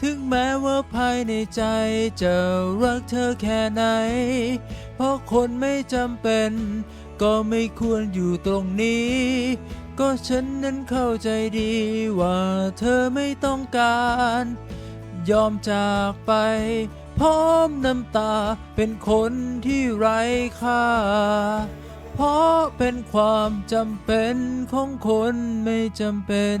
ถึงแม้ว่าภายในใจจะรักเธอแค่ไหน เพราะคนไม่จำเป็น ก็ไม่ควรอยู่ตรงนี้ ก็ฉันนั้นเข้าใจดีว่าเธอไม่ต้องการ ยอมจากไป พร้อมน้ำตาเป็นคนที่ไร้ค่า เพราะเป็นความจำเป็นของคนไม่จำเป็น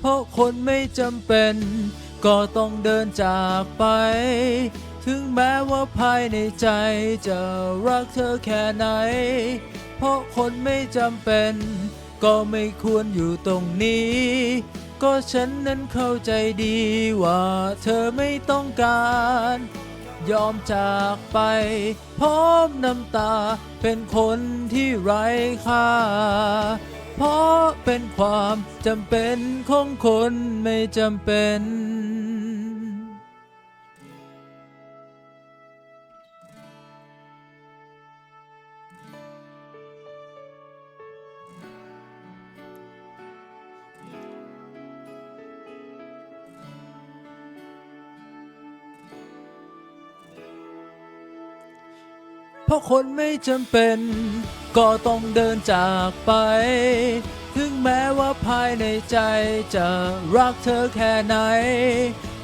เพราะคนไม่จำเป็น ก็ต้องเดินจากไป ถึงแม้ว่าภายในใจจะรักเธอแค่ไหน เพราะคนไม่จำเป็น ก็ไม่ควรอยู่ตรงนี้ ก็ฉันนั้นเข้าใจดีว่าเธอไม่ต้องการ ยอมจากไป พร้อมน้ำตาเป็นคนที่ไร้ค่า เพราะเป็นความจำเป็นของคนไม่จำเป็น เพราะคนไม่จำเป็น ก็ต้องเดินจากไป ถึงแม้ว่าภายในใจจะรักเธอแค่ไหน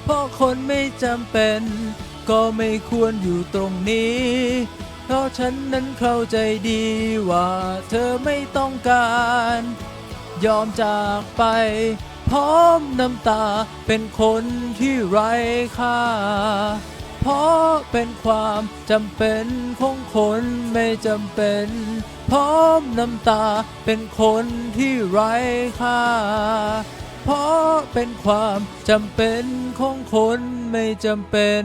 เพราะคนไม่จำเป็น ก็ไม่ควรอยู่ตรงนี้ เพราะฉันนั้นเข้าใจดีว่าเธอไม่ต้องการ ยอมจากไป พร้อมน้ำตาเป็นคนที่ไร้ค่า เพราะเป็นความจำเป็นของคนไม่จำเป็น พร้อมน้ำตาเป็นคนที่ไร้ค่า เพราะเป็นความจำเป็นของคนไม่จำเป็น